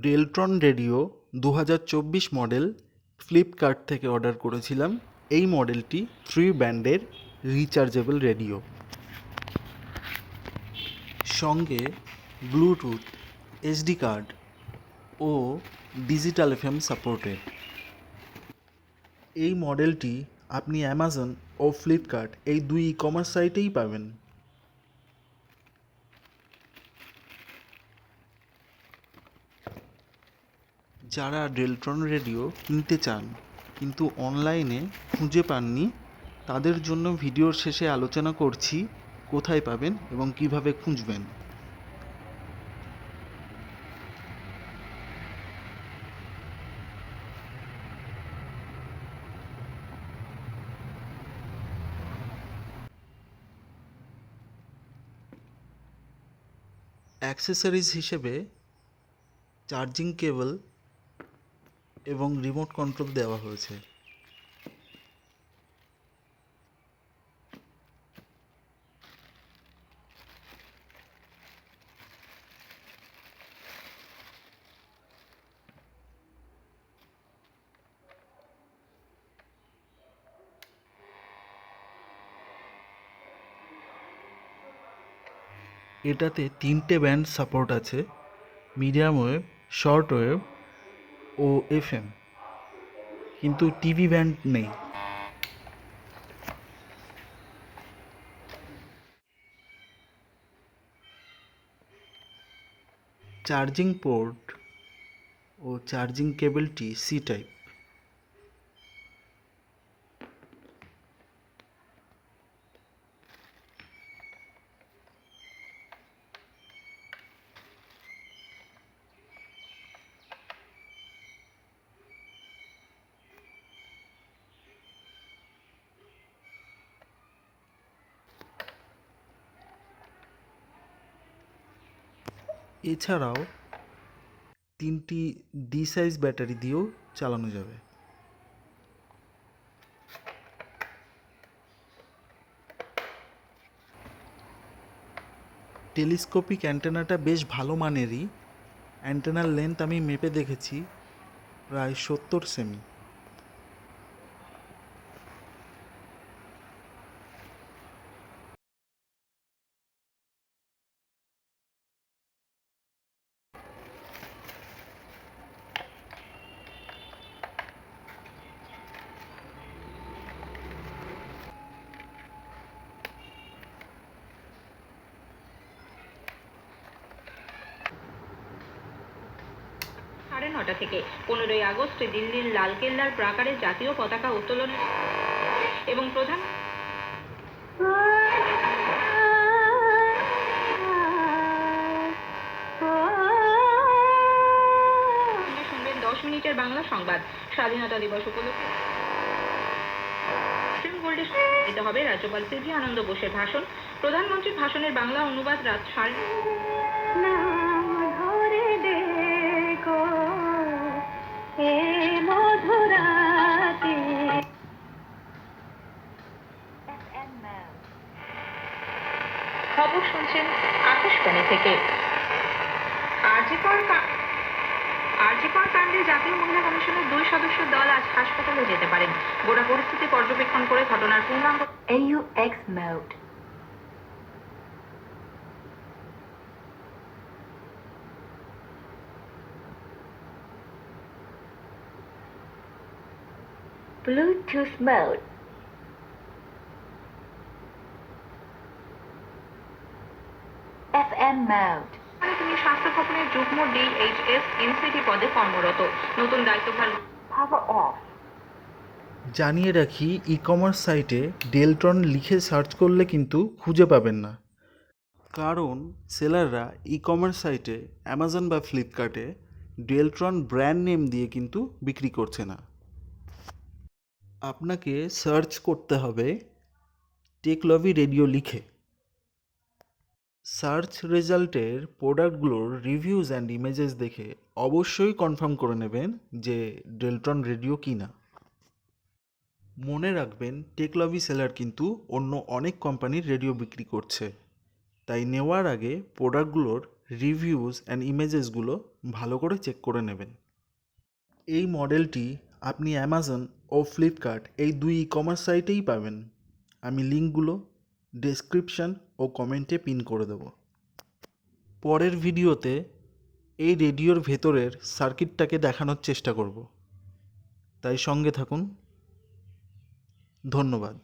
ডেলট্রন radio দু হাজার চব্বিশ মডেল ফ্লিপকার্ট থেকে অর্ডার করেছিলাম। এই মডেলটি থ্রি ব্যান্ডের রিচার্জেবল রেডিও। সঙ্গে ব্লুটুথ, এসডি কার্ড ও ডিজিটাল এফএম সাপোর্টেড এই মডেলটি আপনি অ্যামাজন ও ফ্লিপকার্ট এই দুই ই কমার্স সাইটেই পাবেন। যারা ডেলট্রন রেডিও কিনতে চান, কিন্তু অনলাইনে খুঁজে পাননি, তাদের জন্য ভিডিওর শেষে আলোচনা করছি, কোথায় পাবেন এবং কীভাবে খুঁজবেন। অ্যাক্সেসরিজ হিসেবে চার্জিং কেবল এবং রিমোট কন্ট্রোল দেওয়া হয়েছে। এটাতে তিনটে ব্যান্ড সাপোর্ট আছে মিডিয়াম ওয়েভ শর্ট ওয়েভ ও এফএম কিন্তু টিভি ব্যান্ড নেই চার্জিং পোর্ট ও চার্জিং কেবলটি সি টাইপ এছাড়াও তিনটি ডি সাইজ ব্যাটারি দিয়েও চালানো যাবে। টেলিস্কোপিক অ্যান্টেনাটা বেশ ভালো মানেরই। অ্যান্টেনার লেন্থ আমি মেপে দেখেছি, প্রায় সত্তর সেমি সাড়ে নটা থেকে। পনেরোই আগস্ট দিল্লির লালকেল্লার প্রাকারে জাতীয় পতাকা উত্তোলন এবং প্রধান মিনিটের বাংলা সংবাদ। স্বাধীনতা দিবস উপলক্ষে গোল্ডে দিতে হবে। রাজ্যপাল সিজি আনন্দ বোসের ভাষণ। প্রধানমন্ত্রীর ভাষণের বাংলা অনুবাদ রাত সাড়ে শুনছেন আকাশবাণী থেকে। আরজিকর কাণ্ডে জাতীয় মহিলা কমিশনের দুই সদস্য দল আজ হাসপাতালে যেতে পারেন। গোটা পরিস্থিতি পর্যবেক্ষণ করে ঘটনার পূর্ণাঙ্গ Bluetooth mode মানে তিনি স্বাস্থ্য ভবনের যুগ্ম ডিএইচএস এনসিটি পদে কর্মরত। নতুন দায়িত্বভার off. জানিয়ে রাখি ই কমার্স সাইটে ডেলট্রন লিখে সার্চ করলে কিন্তু খুঁজে পাবেন না। কারণ সেলাররা ই কমার্স সাইটে অ্যামাজন বা ফ্লিপকার্টে ডেলট্রন ব্র্যান্ড নেম দিয়ে কিন্তু বিক্রি করছে না। আপনাকে সার্চ করতে হবে টেকলভি রেডিও লিখে। সার্চ রেজাল্টের প্রোডাক্টগুলোর রিভিউজ অ্যান্ড ইমেজেস দেখে অবশ্যই কনফার্ম করে নেবেন যে ডেলট্রন রেডিও কি না। মনে রাখবেন, টেকলভি সেলার কিন্তু অন্য অনেক কোম্পানির রেডিও বিক্রি করছে। তাই নেওয়ার আগে প্রোডাক্টগুলোর রিভিউজ অ্যান্ড ইমেজেসগুলো ভালো করে চেক করে নেবেন। এই মডেলটি আপনি অ্যামাজন ও ফ্লিপকার্ট এই দুই ই কমার্স সাইটেই পাবেন। আমি লিঙ্কগুলো, ডেসক্রিপশন ও কমেন্টে পিন করে দেবো। পরের ভিডিওতে এই রেডিওর ভেতরের সার্কিটটাকে দেখানোর চেষ্টা করব। তাই সঙ্গে থাকুন। ধন্যবাদ।